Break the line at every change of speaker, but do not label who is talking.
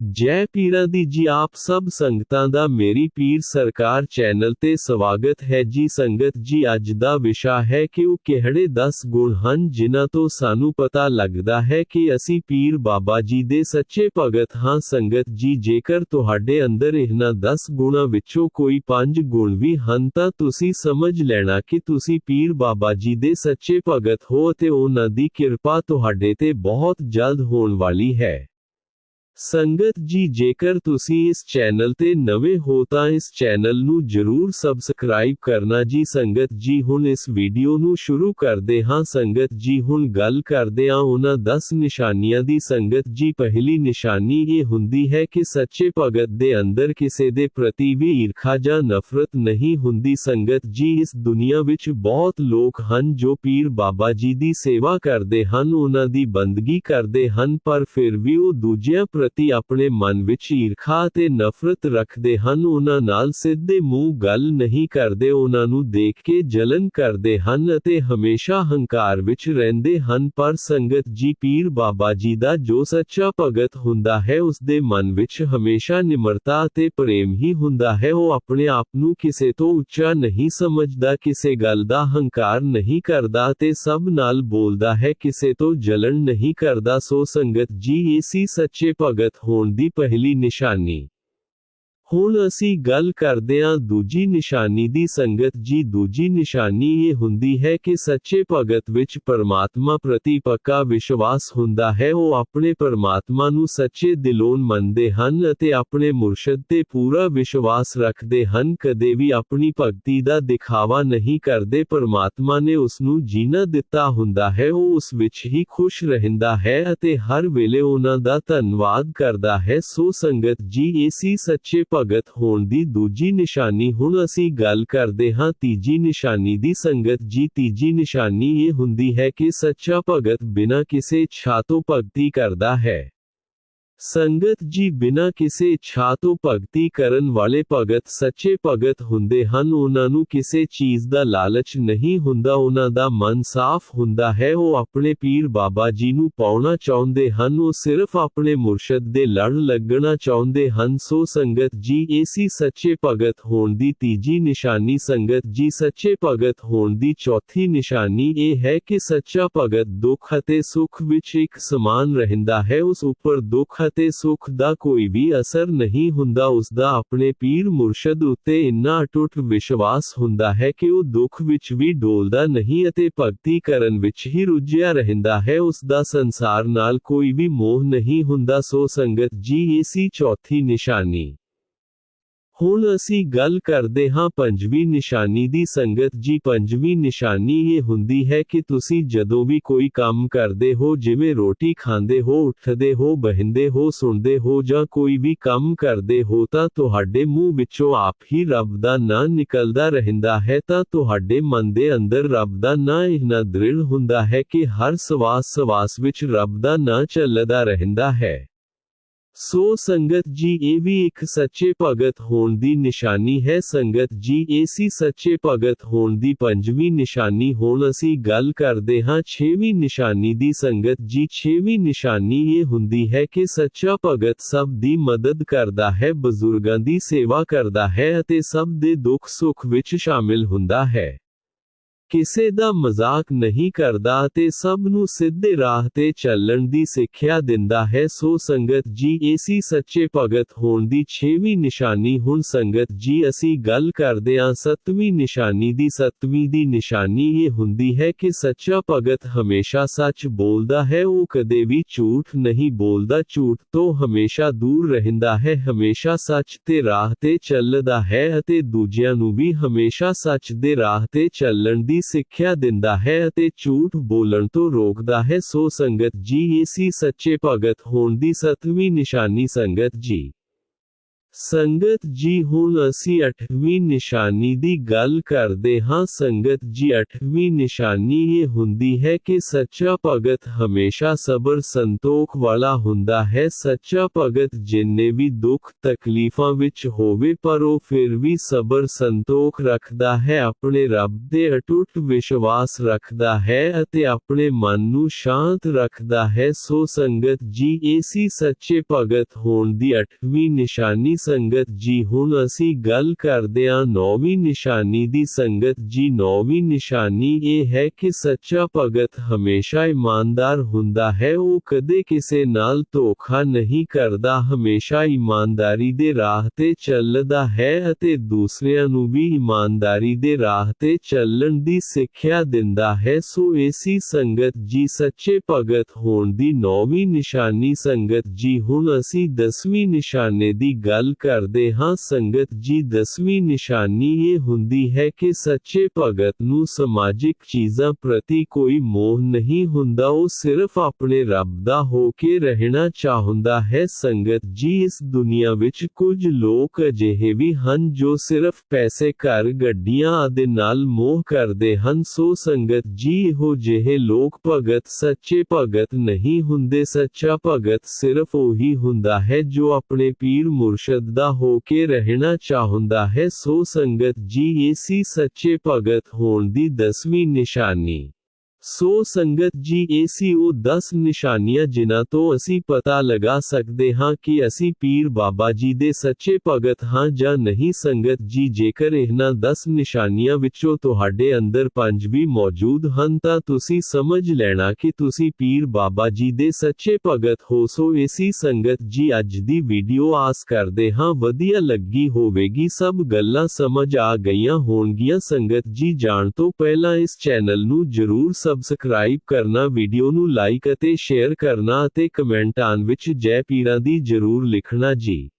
ਜੈ ਪੀਰਾਂ ਦੀ ਜੀ ਆਪ ਸਭ ਸੰਗਤਾਂ ਦਾ ਮੇਰੀ ਪੀਰ ਸਰਕਾਰ ਚੈਨਲ ਤੇ ਸਵਾਗਤ ਹੈ ਜੀ ਸੰਗਤ ਜੀ ਅੱਜ ਦਾ ਵਿਸ਼ਾ ਹੈ ਕਿ ਉਹ ਕਿਹੜੇ 10 ਗੁਣ ਹਨ ਜਿਨ੍ਹਾਂ ਤੋਂ ਸਾਨੂੰ ਪਤਾ ਲੱਗਦਾ ਹੈ ਕਿ ਅਸੀਂ ਪੀਰ ਬਾਬਾ ਜੀ ਦੇ ਸੱਚੇ ਭਗਤ ਹਾਂ ਸੰਗਤ ਜੀ ਜੇਕਰ ਤੁਹਾਡੇ ਅੰਦਰ ਇਹਨਾਂ 10 ਗੁਣਾਂ ਵਿੱਚੋਂ ਕੋਈ 5 ਗੁਣ ਵੀ ਹਨ ਤਾਂ ਤੁਸੀਂ ਸਮਝ ਲੈਣਾ ਕਿ ਤੁਸੀਂ ਪੀਰ ਬਾਬਾ ਜੀ ਦੇ ਸੱਚੇ ਭਗਤ ਹੋ ਅਤੇ ਉਹਨਾਂ ਦੀ ਕਿਰਪਾ ਤੁਹਾਡੇ ਤੇ ਬਹੁਤ ਜਲਦ ਹੋਣ ਵਾਲੀ ਹੈ ਸੰਗਤ ਜੀ ਜੇਕਰ ਤੁਸੀਂ ਇਸ ਚੈਨਲ ਤੇ ਨਵੇਂ ਹੋ ਤਾਂ ਇਸ ਚੈਨਲ ਨੂੰ ਜਰੂਰ ਸਬਸਕ੍ਰਾਈਬ ਕਰਨਾ ਜੀ ਸੰਗਤ ਜੀ ਹੁਣ ਇਸ ਵੀਡੀਓ ਨੂੰ ਸ਼ੁਰੂ ਕਰਦੇ ਹਾਂ ਸੰਗਤ ਜੀ ਹੁਣ ਗੱਲ ਕਰਦੇ ਹਾਂ ਉਹਨਾਂ 10 ਨਿਸ਼ਾਨੀਆਂ ਦੀ ਸੰਗਤ ਜੀ ਪਹਿਲੀ ਨਿਸ਼ਾਨੀ ਇਹ ਹੁੰਦੀ ਹੈ ਕਿ ਸੱਚੇ ਭਗਤ ਦੇ ਅੰਦਰ ਕਿਸੇ ਦੇ ਪ੍ਰਤੀ ਵੀ ਈਰਖਾ ਜਾਂ ਨਫ਼ਰਤ ਨਹੀਂ ਹੁੰਦੀ ਸੰਗਤ ਜੀ ਇਸ ਦੁਨੀਆ ਵਿੱਚ ਬਹੁਤ ਲੋਕ ਹਨ ਜੋ ਪੀਰ ਬਾਬਾ ਜੀ ਦੀ ਸੇਵਾ ਕਰਦੇ ਹਨ ਉਹਨਾਂ ਦੀ ਬੰਦਗੀ ਕਰਦੇ ਹਨ ਪਰ ਫਿਰ ਵੀ ਉਹ ਦੂਜਿਆਂ ਪ੍ਰਤੀ ਆਪਣੇ ਮਨ ਵਿੱਚ ਈਰਖਾ ਅਤੇ ਨਫ਼ਰਤ ਰੱਖਦੇ ਹਨ ਉਹਨਾਂ ਨਾਲ ਸਿੱਧੇ ਮੂੰਹ ਗੱਲ ਨਹੀਂ ਕਰਦੇ ਉਹਨਾਂ ਨੂੰ ਦੇਖ ਕੇ ਜਲਨ ਕਰਦੇ ਹਨ ਅਤੇ ਹਮੇਸ਼ਾ ਹੰਕਾਰ ਵਿੱਚ ਰਹਿੰਦੇ ਹਨ ਪਰ ਸੰਗਤ ਜੀ ਪੀਰ ਬਾਬਾ ਜੀ ਦਾ ਜੋ ਸੱਚਾ ਭਗਤ ਹੁੰਦਾ ਹੈ ਉਸ ਦੇ ਮਨ ਵਿੱਚ ਹਮੇਸ਼ਾ ਨਿਮਰਤਾ ਅਤੇ ਪ੍ਰੇਮ ਹੀ ਹੁੰਦਾ ਹੈ ਉਹ ਆਪਣੇ ਆਪ ਨੂੰ ਕਿਸੇ ਤੋਂ ਉੱਚਾ ਨਹੀਂ ਸਮਝਦਾ ਕਿਸੇ ਗੱਲ ਦਾ ਹੰਕਾਰ ਨਹੀਂ ਕਰਦਾ ਤੇ ਸਭ ਨਾਲ ਬੋਲਦਾ ਹੈ ਕਿਸੇ ਤੋਂ ਜਲਨ ਨਹੀਂ ਕਰਦਾ ਸੋ ਸੰਗਤ ਜੀ ਏਸੀ ਸੱਚੇ ਭਗਤ ਹੋਣ ਦੀ ਪਹਿਲੀ ਨਿਸ਼ਾਨੀ ਹੁਣ ਅਸੀਂ ਗੱਲ ਕਰਦੇ ਹਾਂ ਦੂਜੀ ਨਿਸ਼ਾਨੀ ਦੀ ਸੰਗਤ ਜੀ ਦੂਜੀ ਨਿਸ਼ਾਨੀ ਇਹ ਹੁੰਦੀ ਹੈ ਕਿ ਸੱਚੇ ਭਗਤ ਵਿੱਚ ਪਰਮਾਤਮਾ ਪ੍ਰਤੀ ਪੱਕਾ ਵਿਸ਼ਵਾਸ ਹੁੰਦਾ ਹੈ ਉਹ ਆਪਣੇ ਪਰਮਾਤਮਾ ਨੂੰ ਸੱਚੇ ਦਿਲੋਂ ਮੰਨਦੇ ਹਨ ਅਤੇ ਆਪਣੇ ਮੁਰਸ਼ਦ ਤੇ ਪੂਰਾ ਵਿਸ਼ਵਾਸ ਰੱਖਦੇ ਹਨ ਕਦੇ ਵੀ ਆਪਣੀ ਭਗਤੀ ਦਾ ਦਿਖਾਵਾ ਨਹੀਂ ਕਰਦੇ ਪਰਮਾਤਮਾ ਨੇ ਉਸ ਨੂੰ ਜੀਣਾ ਦਿੱਤਾ ਹੁੰਦਾ ਹੈ ਉਹ ਉਸ ਵਿੱਚ ਹੀ ਖੁਸ਼ ਰਹਿੰਦਾ ਹੈ ਅਤੇ ਹਰ ਵੇਲੇ ਉਹਨਾਂ ਦਾ ਧੰਨਵਾਦ ਕਰਦਾ ਹੈ ਸੋ ਸੰਗਤ ਜੀ ਏਸੀ ਸੱਚੇ ਭਗਤ ਹੋਣ ਦੀ ਦੂਜੀ ਨਿਸ਼ਾਨੀ ਹੁਣ ਅਸੀਂ ਗੱਲ ਕਰਦੇ ਹਾਂ ਤੀਜੀ ਨਿਸ਼ਾਨੀ ਦੀ ਸੰਗਤ ਜੀ ਤੀਜੀ ਨਿਸ਼ਾਨੀ ਇਹ ਹੁੰਦੀ ਹੈ ਕਿ ਸੱਚਾ ਭਗਤ ਬਿਨਾਂ ਕਿਸੇ ਇੱਛਾ ਤੋਂ ਭਗਤੀ ਕਰਦਾ ਹੈ ਸੰਗਤ ਜੀ ਬਿਨਾਂ ਕਿਸੇ ਇੱਛਾ ਤੋਂ ਭਗਤੀ ਕਰਨ ਵਾਲੇ ਭਗਤ ਸੱਚੇ ਭਗਤ ਹੁੰਦੇ ਹਨ ਉਹਨਾਂ ਨੂੰ ਕਿਸੇ ਚੀਜ਼ ਦਾ ਲਾਲਚ ਨਹੀਂ ਹੁੰਦਾ ਉਹਨਾਂ ਦਾ ਮਨ ਸਾਫ਼ ਹੁੰਦਾ ਹੈ ਉਹ ਆਪਣੇ ਪੀਰ ਬਾਬਾ ਜੀ ਨੂੰ ਪਾਉਣਾ ਚਾਹੁੰਦੇ ਹਨ ਉਹ ਸਿਰਫ ਆਪਣੇ ਮੁਰਸ਼ਦ ਦੇ ਲੜ ਲੱਗਣਾ ਚਾਹੁੰਦੇ ਹਨ ਸੋ ਸੰਗਤ ਜੀ ਏਸੀ ਸੱਚੇ ਭਗਤ ਹੋਣ ਦੀ ਤੀਜੀ ਨਿਸ਼ਾਨੀ ਸੰਗਤ ਜੀ ਸੱਚੇ ਭਗਤ ਹੋਣ ਦੀ ਚੌਥੀ ਨਿਸ਼ਾਨੀ ਇਹ ਹੈ ਕਿ ਸੱਚਾ ਭਗਤ ਦੁੱਖ ਅਤੇ ਸੁੱਖ ਵਿੱਚ ਇੱਕ ਸਮਾਨ ਰਹਿੰਦਾ ਹੈ ਉਸ ਉੱਪਰ ਦੁੱਖ ਅਤੇ ਸੁੱਖ ਦਾ ਕੋਈ ਵੀ ਅਸਰ ਨਹੀਂ ਹੁੰਦਾ ਉਸ ਦਾ ਆਪਣੇ ਪੀਰ ਮੁਰਸ਼ਦ ਉੱਤੇ ਇੰਨਾ ਅਟੁੱਟ ਵਿਸ਼ਵਾਸ ਹੁੰਦਾ ਹੈ ਕਿ ਉਹ ਦੁੱਖ ਵਿੱਚ ਵੀ ਡੋਲਦਾ ਨਹੀਂ ਅਤੇ ਭਗਤੀ ਕਰਨ ਵਿੱਚ ਹੀ ਰੁੱਝਿਆ ਰਹਿੰਦਾ ਹੈ ਉਸ ਦਾ ਸੰਸਾਰ ਨਾਲ ਕੋਈ ਵੀ ਮੋਹ ਨਹੀਂ ਹੁੰਦਾ ਸੋ ਸੰਗਤ ਜੀ ਏਸੀ ਚੌਥੀ ਨਿਸ਼ਾਨੀ ਹੁਣ ਅਸੀਂ ਗੱਲ ਕਰਦੇ ਹਾਂ ਪੰਜਵੀਂ ਨਿਸ਼ਾਨੀ ਦੀ ਸੰਗਤ ਜੀ ਪੰਜਵੀਂ ਨਿਸ਼ਾਨੀ ਇਹ ਹੁੰਦੀ ਹੈ ਕਿ ਤੁਸੀਂ ਜਦੋਂ ਵੀ ਕੋਈ ਕੰਮ ਕਰਦੇ ਹੋ ਜਿਵੇਂ ਰੋਟੀ ਖਾਂਦੇ ਹੋ ਉੱਠਦੇ ਹੋ ਬਹਿੰਦੇ ਹੋ ਸੁਣਦੇ ਹੋ ਜਾਂ ਕੋਈ ਵੀ ਕੰਮ ਕਰਦੇ ਹੋ ਤਾਂ ਤੁਹਾਡੇ ਮੂੰਹ ਵਿੱਚੋਂ ਆਪ ਹੀ ਰੱਬ ਦਾ ਨਾਂ ਨਿਕਲਦਾ ਰਹਿੰਦਾ ਹੈ ਤਾਂ ਤੁਹਾਡੇ ਮਨ ਦੇ ਅੰਦਰ ਰੱਬ ਦਾ ਨਾਂ ਇੰਨਾ ਦ੍ਰਿੜ ਹੁੰਦਾ ਹੈ ਕਿ ਹਰ ਸਵਾਸ ਸਵਾਸ ਵਿੱਚ ਰੱਬ ਦਾ ਨਾਂ ਚੱਲਦਾ ਰਹਿੰਦਾ ਹੈ ਸੋ ਸੰਗਤ ਜੀ ਇਹ ਵੀ ਇੱਕ ਸੱਚੇ ਭਗਤ ਹੋਣ ਦੀ ਨਿਸ਼ਾਨੀ ਹੈ ਸੰਗਤ ਜੀ ਏਸੀ ਸੱਚੇ ਭਗਤ ਹੋਣ ਦੀ ਪੰਜਵੀਂ ਨਿਸ਼ਾਨੀ ਹੁਣ ਅਸੀਂ ਗੱਲ ਕਰਦੇ ਹਾਂ ਛੇਵੀਂ ਨਿਸ਼ਾਨੀ ਦੀ ਸੰਗਤ ਜੀ ਛੇਵੀਂ ਨਿਸ਼ਾਨੀ ਇਹ ਹੁੰਦੀ ਹੈ ਕਿ ਸੱਚਾ ਭਗਤ ਸਭ ਦੀ ਮਦਦ ਕਰਦਾ ਹੈ ਬਜ਼ੁਰਗਾਂ ਦੀ ਸੇਵਾ ਕਰਦਾ ਹੈ ਅਤੇ ਸਭ ਦੇ ਦੁੱਖ ਸੁੱਖ ਵਿੱਚ ਸ਼ਾਮਿਲ ਹੁੰਦਾ ਹੈ ਕਿਸੇ ਦਾ ਮਜ਼ਾਕ ਨਹੀਂ ਕਰਦਾ ਅਤੇ ਸਭ ਨੂੰ ਸਿੱਧੇ ਰਾਹ ਤੇ ਚੱਲਣ ਦੀ ਸਿੱਖਿਆ ਦਿੰਦਾ ਹੈ ਸੋ ਸੰਗਤ ਜੀ ਏਸੀ ਸੱਚੇ ਭਗਤ ਹੋਣ ਦੀ ਛੇਵੀਂ ਨਿਸ਼ਾਨੀ ਹੁਣ ਸੰਗਤ ਜੀ ਅਸੀਂ ਗੱਲ ਕਰਦੇ ਹਾਂ ਸੱਤਵੀਂ ਨਿਸ਼ਾਨੀ ਦੀ ਸੱਤਵੀਂ ਦੀ ਨਿਸ਼ਾਨੀ ਇਹ ਹੁੰਦੀ ਹੈ ਕਿ ਸੱਚਾ ਭਗਤ ਹਮੇਸ਼ਾ ਸੱਚ ਬੋਲਦਾ ਹੈ ਉਹ ਕਦੇ ਵੀ ਝੂਠ ਨਹੀਂ ਬੋਲਦਾ ਝੂਠ ਤੋਂ ਹਮੇਸ਼ਾ ਦੂਰ ਰਹਿੰਦਾ ਹੈ ਹਮੇਸ਼ਾ ਸੱਚ ਤੇ ਰਾਹ ਤੇ ਚੱਲਦਾ ਹੈ ਅਤੇ ਦੂਜਿਆਂ ਨੂੰ ਵੀ ਹਮੇਸ਼ਾ ਸੱਚ ਦੇ ਰਾਹ ਤੇ ਚੱਲਣ ਦੀ ਸਿੱਖਿਆ ਦਿੰਦਾ ਹੈ ਅਤੇ ਝੂਠ ਬੋਲਣ ਤੋਂ ਰੋਕਦਾ ਹੈ ਸੋ ਸੰਗਤ ਜੀ ਏਸੀ ਸੱਚੇ ਭਗਤ ਹੋਣ ਦੀ ਸਤਵੀਂ ਨਿਸ਼ਾਨੀ ਸੰਗਤ ਜੀ ਸੰਗਤ ਜੀ ਹੁਣ ਅਸੀਂ 8ਵੀਂ ਨਿਸ਼ਾਨੀ ਦੀ ਗੱਲ ਕਰਦੇ ਹਾਂ ਸੰਗਤ ਜੀ 8ਵੀਂ ਨਿਸ਼ਾਨੀ ਇਹ ਹੁੰਦੀ ਹੈ ਕਿ ਸੱਚਾ ਭਗਤ ਹਮੇਸ਼ਾ ਸਬਰ ਸੰਤੋਖ ਵਾਲਾ ਹੁੰਦਾ ਹੈ ਸੱਚਾ ਭਗਤ ਜਿੰਨੇ ਵੀ ਦੁੱਖ ਤਕਲੀਫਾਂ ਵਿੱਚ ਹੋਵੇ ਪਰ ਉਹ ਫਿਰ ਵੀ ਸਬਰ ਸੰਤੋਖ ਰੱਖਦਾ ਹੈ ਆਪਣੇ ਰੱਬ ਦੇ ਅਟੁੱਟ ਵਿਸ਼ਵਾਸ ਰੱਖਦਾ ਹੈ ਅਤੇ ਆਪਣੇ ਮਨ ਨੂੰ ਸ਼ਾਂਤ ਰੱਖਦਾ ਹੈ ਸੋ ਸੰਗਤ ਜੀ ਏਸੀ ਸੱਚੇ ਭਗਤ ਹੋਣ ਦੀ 8ਵੀਂ ਨਿਸ਼ਾਨੀ ਸੰਗਤ ਜੀ ਹੁਣ ਅਸੀਂ ਗੱਲ ਕਰਦੇ ਹਾਂ ਨੌਵੀਂ ਨਿਸ਼ਾਨੀ ਦੀ ਸੰਗਤ ਜੀ ਨੌਵੀਂ ਨਿਸ਼ਾਨੀ ਇਹ ਹੈ ਕਿ ਸੱਚਾ ਭਗਤ ਹਮੇਸ਼ਾ ਇਮਾਨਦਾਰ ਹੁੰਦਾ ਹੈ ਉਹ ਕਦੇ ਕਿਸੇ ਨਾਲ ਧੋਖਾ ਨਹੀਂ ਕਰਦਾ ਹਮੇਸ਼ਾ ਇਮਾਨਦਾਰੀ ਦੇ ਰਾਹ ਤੇ ਚੱਲਦਾ ਹੈ ਅਤੇ ਦੂਸਰਿਆਂ ਨੂੰ ਵੀ ਇਮਾਨਦਾਰੀ ਦੇ ਰਾਹ ਤੇ ਚੱਲਣ ਦੀ ਸਿੱਖਿਆ ਦਿੰਦਾ ਹੈ ਸੋ ਏਸੀ ਸੰਗਤ ਜੀ ਸੱਚੇ ਭਗਤ ਹੋਣ ਦੀ ਨੌਵੀਂ ਨਿਸ਼ਾਨੀ ਸੰਗਤ ਜੀ ਹੁਣ ਅਸੀਂ ਦਸਵੀਂ ਨਿਸ਼ਾਨੇ ਦੀ ਗੱਲ ਕਰਦੇ ਹਾਂ ਸੰਗਤ ਜੀ ਦਸਵੀਂ ਨਿਸ਼ਾਨੀ ਇਹ ਹੁੰਦੀ ਹੈ ਕਿ ਸੱਚੇ ਭਗਤ ਨੂੰ ਸਮਾਜਿਕ ਚੀਜ਼ਾਂ ਪ੍ਰਤੀ ਕੋਈ ਮੋਹ ਨਹੀਂ ਹੁੰਦਾ ਉਹ ਸਿਰਫ ਆਪਣੇ ਰੱਬ ਦਾ ਹੋ ਕੇ ਰਹਿਣਾ ਚਾਹੁੰਦਾ ਹੈ ਸੰਗਤ ਜੀ ਇਸ ਦੁਨੀਆ ਵਿੱਚ ਕੁਝ ਲੋਕ ਅਜਿਹੇ ਵੀ ਹਨ ਜੋ ਸਿਰਫ ਪੈਸੇ ਘਰ ਗੱਡੀਆਂ ਆਦਿ ਨਾਲ ਮੋਹ ਕਰਦੇ ਹਨ ਸੋ ਸੰਗਤ ਜੀ ਇਹੋ ਜਿਹੇ ਲੋਕ ਭਗਤ ਸੱਚੇ ਭਗਤ ਨਹੀਂ ਹੁੰਦੇ ਸੱਚਾ ਭਗਤ ਸਿਰਫ ਉਹੀ ਹੁੰਦਾ ਹੈ ਜੋ ਆਪਣੇ ਪੀਰ ਮੁਰਸ਼ਦ ਦਾ ਹੋ ਕੇ ਰਹਿਣਾ ਚਾਹੁੰਦਾ ਹੈ ਸੋ ਸੰਗਤ ਜੀ ਏਸੀ ਸੱਚੇ ਭਗਤ ਹੋਣ ਦੀ ਦਸਵੀਂ ਨਿਸ਼ਾਨੀ ਸੋ ਸੰਗਤ ਜੀ ਇਹ ਸੀ ਉਹ 10 ਨਿਸ਼ਾਨੀਆਂ ਜਿਨ੍ਹਾਂ ਤੋਂ ਅਸੀਂ ਪਤਾ ਲਗਾ ਸਕਦੇ ਹਾਂ ਕਿ ਅਸੀਂ ਪੀਰ ਬਾਬਾ ਜੀ ਦੇ ਸੱਚੇ ਭਗਤ ਹਾਂ ਜਾਂ ਨਹੀਂ ਸੰਗਤ ਜੀ ਜੇਕਰ ਇਹਨਾਂ 10 ਨਿਸ਼ਾਨੀਆਂ ਵਿੱਚੋਂ ਤੁਹਾਡੇ ਅੰਦਰ ਪੰਜ ਵੀ ਮੌਜੂਦ ਹਨ ਤਾਂ ਤੁਸੀਂ ਸਮਝ ਲੈਣਾ ਕਿ ਤੁਸੀਂ ਪੀਰ ਬਾਬਾ ਜੀ ਦੇ ਸੱਚੇ ਭਗਤ ਹੋ ਸੋ ਇਸੀ ਸੰਗਤ ਜੀ ਅੱਜ ਦੀ ਵੀਡੀਓ ਆਸ ਕਰਦੇ ਹਾਂ ਵਧੀਆ ਲੱਗੀ ਹੋਵੇਗੀ ਸਭ ਗੱਲਾਂ ਸਮਝ ਆ ਗਈਆਂ ਹੋਣਗੀਆਂ ਸੰਗਤ ਜੀ ਜਾਣ ਤੋਂ ਪਹਿਲਾਂ ਇਸ ਚੈਨਲ ਨੂੰ ਜ਼ਰੂਰ ਸਬਸਕ੍ਰਾਈਬ ਕਰਨਾ ਵੀਡੀਓ ਨੂੰ ਲਾਈਕ ਅਤੇ ਸ਼ੇਅਰ ਕਰਨਾ ਅਤੇ ਕਮੈਂਟਾਂ ਵਿੱਚ ਜੈ ਪੀਰਾਂ ਦੀ ਜ਼ਰੂਰ ਲਿਖਣਾ ਜੀ।